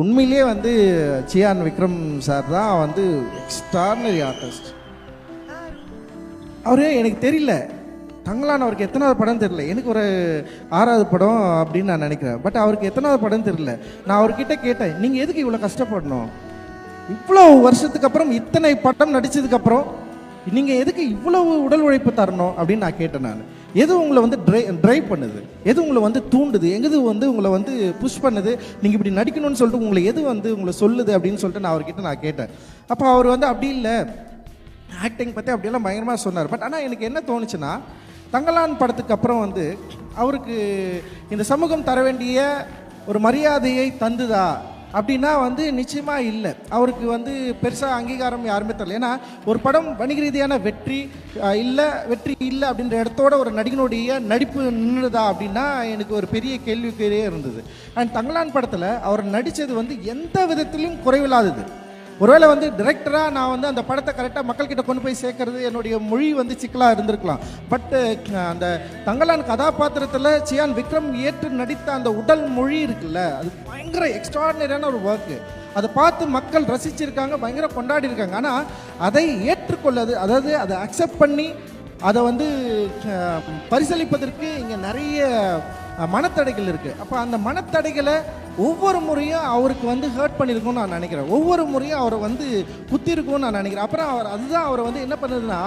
உண்மையிலேயே வந்து சியான் விக்ரம் சார் தான் வந்து எக்ஸ்ட்ரானரி ஆர்டிஸ்ட் அவரு எனக்கு தெரியல. தங்களான் அவருக்கு எத்தனாவது படம் தெரியல. எனக்கு ஒரு ஆறாவது படம் அப்படின்னு நான் நினைக்கிறேன். பட் அவருக்கு எத்தனாவது படம் தெரியல. நான் அவர்கிட்ட கேட்டேன் நீங்கள் எதுக்கு இவ்வளோ கஷ்டப்படணும்? இவ்வளோ வருஷத்துக்கு அப்புறம் இத்தனை படம் நடித்ததுக்கப்புறம் நீங்கள் எதுக்கு இவ்வளவு உடல் உழைப்பு தரணும்? அப்படின்னு நான் கேட்டேன் நான். எது உங்களை வந்து ட்ரை ட்ரைவ் பண்ணுது? எது உங்களை வந்து தூண்டுது? எங்கது வந்து உங்களை வந்து புஷ் பண்ணுது? நீங்கள் இப்படி நடிக்கணும்னு சொல்லிட்டு உங்களை எது வந்து உங்களை சொல்லுது அப்படின்னு சொல்லிட்டு நான் அவர்கிட்ட நான் கேட்டேன். அப்போ அவர் வந்து அப்படி இல்லை. ஆக்டிங் பற்றி அப்படியெல்லாம் பயங்கரமாக சொன்னார். பட் ஆனால் எனக்கு என்ன தோணுச்சுன்னா தங்கலான் படத்துக்கு அப்புறம் வந்து அவருக்கு இந்த சமூகம் தர வேண்டிய ஒரு மரியாதையை தந்துதா? அப்படின்னா வந்து நிச்சயமாக இல்லை. அவருக்கு வந்து பெருசாக அங்கீகாரம் யாருமே தரல. ஏன்னா ஒரு படம் வணிக ரீதியான வெற்றி இல்லை வெற்றி இல்லை அப்படின்ற இடத்தோட ஒரு நடிகனுடைய நடிப்பு நின்றுதா அப்படின்னா எனக்கு ஒரு பெரிய கேள்விக்குறியே இருந்தது. அண்ட் தங்களான் படத்தில் அவர் நடித்தது வந்து எந்த விதத்திலும் குறைவில்லாதது. ஒருவேளை வந்து டிரெக்டராக நான் வந்து அந்த படத்தை கரெக்டாக மக்கள்கிட்ட கொண்டு போய் சேர்க்கறது என்னுடைய மொழி வந்து சிக்கலாக இருந்திருக்கலாம். பட்டு அந்த தங்கலான் கதாபாத்திரத்தில் சியான் விக்ரம் ஏற்று நடித்த அந்த உடல் மொழி இருக்குல்ல அது பயங்கர எக்ஸ்ட்ராடினரியான ஒரு ஒர்க்கு அதை பார்த்து மக்கள் ரசிச்சிருக்காங்க பயங்கர கொண்டாடி இருக்காங்க. ஆனால் அதை ஏற்றுக்கொள்ளது அதாவது அதை அக்செப்ட் பண்ணி அதை வந்து பரிசளிப்பதற்கு இங்கே நிறைய மனத்தடைகள் இருக்குது அப்போ அந்த மனத்தடைகளை ஒவ்வொரு முறையும் அவருக்கு வந்து ஹர்ட் பண்ணியிருக்கும்னு நான் நினைக்கிறேன். ஒவ்வொரு முறையும் அவரை வந்து குத்திருக்கும்னு நான் நினைக்கிறேன். அப்புறம் அவர் அதுதான் அவரை வந்து என்ன பண்ணுதுன்னா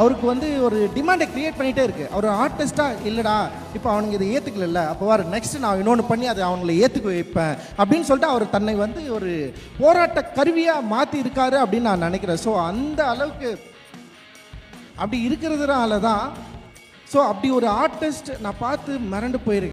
அவருக்கு வந்து ஒரு டிமாண்டை கிரியேட் பண்ணிகிட்டே இருக்கு. அவர் ஆர்டிஸ்ட்டாக இல்லைடா இப்போ அவனுங்க இதை ஏற்றுக்கல அப்போ வர நெக்ஸ்ட் நான் இன்னொன்று பண்ணி அதை அவங்களை ஏற்றுக்க வைப்பேன். அப்படின்னு சொல்லிட்டு அவர் தன்னை வந்து ஒரு போராட்ட கருவியாக மாற்றி இருக்காரு அப்படின்னு நான் நினைக்கிறேன். ஸோ அந்த அளவுக்கு அப்படி இருக்கிறதுனால தான் ஸோ அப்படி ஒரு ஆர்டிஸ்ட் நான் பார்த்து மிரண்டு போயிருக்கேன்.